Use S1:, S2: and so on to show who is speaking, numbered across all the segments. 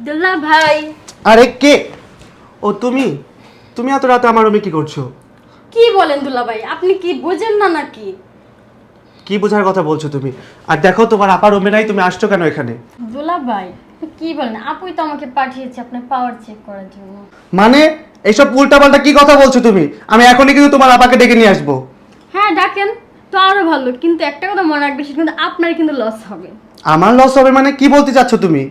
S1: দুলা ভাই।
S2: আরে কে? ও তুমি? তুমি এত রাতে আমার রুমে কি করছ?
S1: কি বলেন দুলা ভাই? আপনি কি বোঝেন না নাকি?
S2: কি বোঝার কথা বলছো তুমি? আর দেখো তোমার আপার রুমে নাই তুমি আসছো কেন এখানে?
S1: দুলা ভাই কি বলেন? আপুই তো আমাকে পাঠিয়েছে আপনার পাওয়ার চেক করার জন্য।
S2: মানে এইসব উল্টাপাল্টা কি কথা বলছো তুমি? আমি এখনই কিন্তু তোমার আপাকে ডেকে নিয়ে আসব।
S1: হ্যাঁ ডাকেন। তো আরও ভালো কিন্তু একটা কথা মনে রাখবে সেটা কিন্তু আপনার কিন্তু লস হবে।
S2: আমার লস হবে মানে কি বলতে চাচ্ছ তুমি?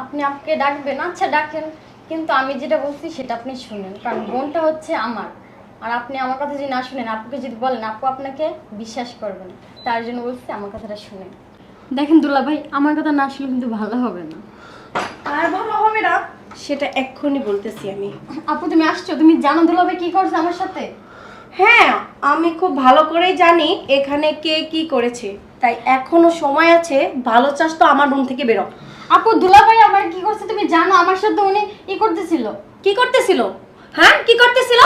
S1: আপনি আপকে ডাকবেন আচ্ছা ডাকেন। কিন্তু আমি যেটা বলছি সেটা আপনি শুনেন কারণ বোনটা হচ্ছে আমার। আর আপনি আমার কথা যদি না শুনেন আপুকে যদি বলেন আপু আপনাকে বিশ্বাস করবেন তার জন্য বলছি আমার কথাটা শুনেন। দেখেন দুলা ভাই আমার কথা না শুনলে কিন্তু ভালো হবে না।
S3: আর ভালো হবে না? সেটা এক্ষুনি বলতেছি আমি।
S1: আপু তুমি আসছো? তুমি জানো দুলা ভাই কি করছে আমার সাথে?
S3: হ্যাঁ আমি খুব ভালো করেই জানি এখানে কে কি করেছে। তাই এখনও সময় আছে ভালো চাষ তো আমার রুম থেকে বেরো।
S1: আপু দুলা ভাই আমার কি করছে তুমি জানো? আমার সাথে উনি ই করতেছিল।
S3: কি করতেছিল? হ্যাঁ কি করতেছিল?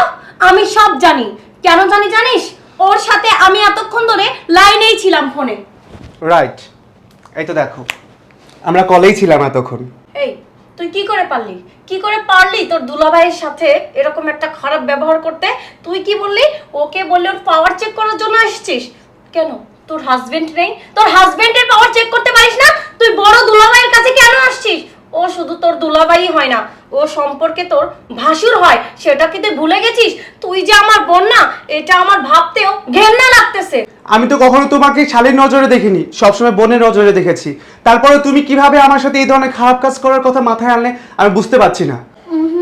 S3: আমি সব জানি। কেন জানি জানিস? ওর সাথে আমি এতক্ষণ ধরে লাইনেই ছিলাম ফোনে।
S2: রাইট এই তো দেখো। আমরা কলেই ছিলাম এতক্ষণ।
S3: এই তুই কি করে পারলি? কি করে পারলি তোর দুলাভাইয়ের সাথে এরকম একটা খারাপ ব্যবহার করতে? তুই কি বললি? ওকে বললি ওর পাওয়ার চেক করার জন্য আসছিস? কেন? তোর হাজবেন্ড নেই? তোর হাজবেন্ডের পাওয়ার চেক করতে পারিস না তুই বড় দুলাভাইয়ের কাছে কেন আসছিস ও শুধু দুলাভাই হয় না। ও সম্পর্কে তোর ভাসুর হয় সেটা কি তুই ভুলে গেছিস? তুই যে আমার বোন না এটা আমার ভাবতেও ঘেন্না লাগতেছে।
S2: আমি তো কখনো তোমাকে শালীর নজরে দেখিনি সবসময় বোনের নজরে দেখেছি। তারপরে তুমি কীভাবে আমার সাথে এই ধরনের খারাপ কাজ করার কথা মাথায় আনলে আমি বুঝতে পারছি না।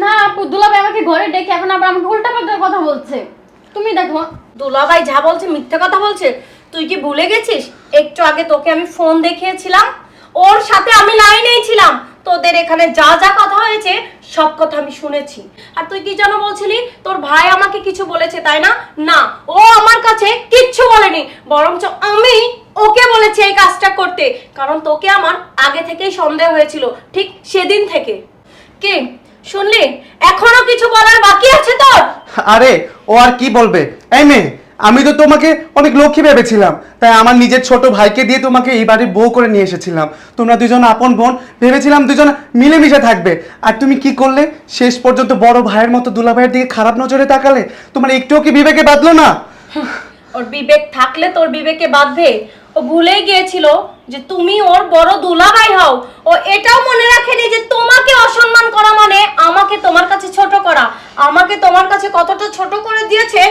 S1: না আপু দুলা ভাই আমাকে ঘরে ডেকে এখন আবার আমাকে উল্টা পাল্টা কথা বলছে। তুমি দেখো।
S3: দুলাভাই যা বলছে মিথ্যা কথা বলছে তুই কি ভুলে গেছিস? একটু আগে তোকে আমি ফোন দেখিয়েছিলাম ওর সাথে আমি লাইনেই ছিলাম। তোদের এখানে যা যা কথা হয়েছে, সব কথা আমি শুনেছি। আর তুই কি যেন বলছিলি? তোর ভাই আমাকে কিছু বলেছে, তাই না? না, ও আমার কাছে কিচ্ছু বলেনি, বরঞ্চ আমি ওকে বলেছি এই কাজটা করতে, কারণ তোকে আমার আগে থেকেই সন্দেহ হয়েছিল, ঠিক সেদিন থেকে। কে? শুনলি? এখনও কিছু বলার বাকি আছে তোর?
S2: আরে, ও আর কি বলবে? এই মেয়ে আমি তো তোমাকে অনেক লক্ষ্মী ভেবেছিলাম, তাই আমার নিজের ছোট ভাইকে দিয়ে তোমাকে এই বাড়ির বউ করে নিয়ে এসেছিলাম। তোমরা দুজন আপন বোন, ভেবেছিলাম দুজন মিলেমিশে থাকবে। আর তুমি কি করলে? শেষ পর্যন্ত বড় ভাইয়ের মতো দুলা ভাইয়ের দিকে খারাপ নজরে তাকালে তোমার একটুও কি বিবেকে বাঁধলো না?
S3: ওর বিবেক থাকলে তোর বিবেকে বাঁধবে। ও ভুলেই গিয়েছিল যে তুমি ওর বড় দুলাভাই হও। ও এটাও মনে রাখেনি যে তোমাকে অসম্মান করা মানে আমাকে তোমার কাছে ছোট করা। আমাকে তোমার কাছে কতটা ছোট করে দিয়েছে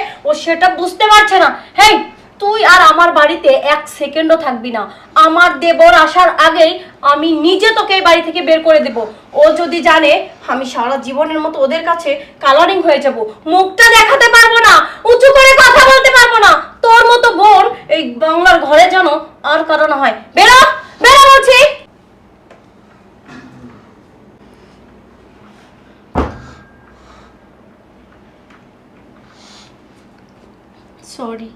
S3: সেটা বুঝতে পারছে না। হেই, তুই আর আমার বাড়িতে এক সেকেন্ডও থাকবি না। আমার দেবর আসার আগেই আমি নিজে তোকে এই বাড়ি থেকে বের করে দেব। ও যদি জানে, আমি সারা জীবনের মতো ওদের কাছে কালারিং হয়ে যাব। মুখটা দেখাতে পারব না, উঁচু করে কথা বলতে পারব না। তোর মতো বোন এই বাংলার ঘরে যেন আর কারও না হয় বেরো বেরো বলছি সরি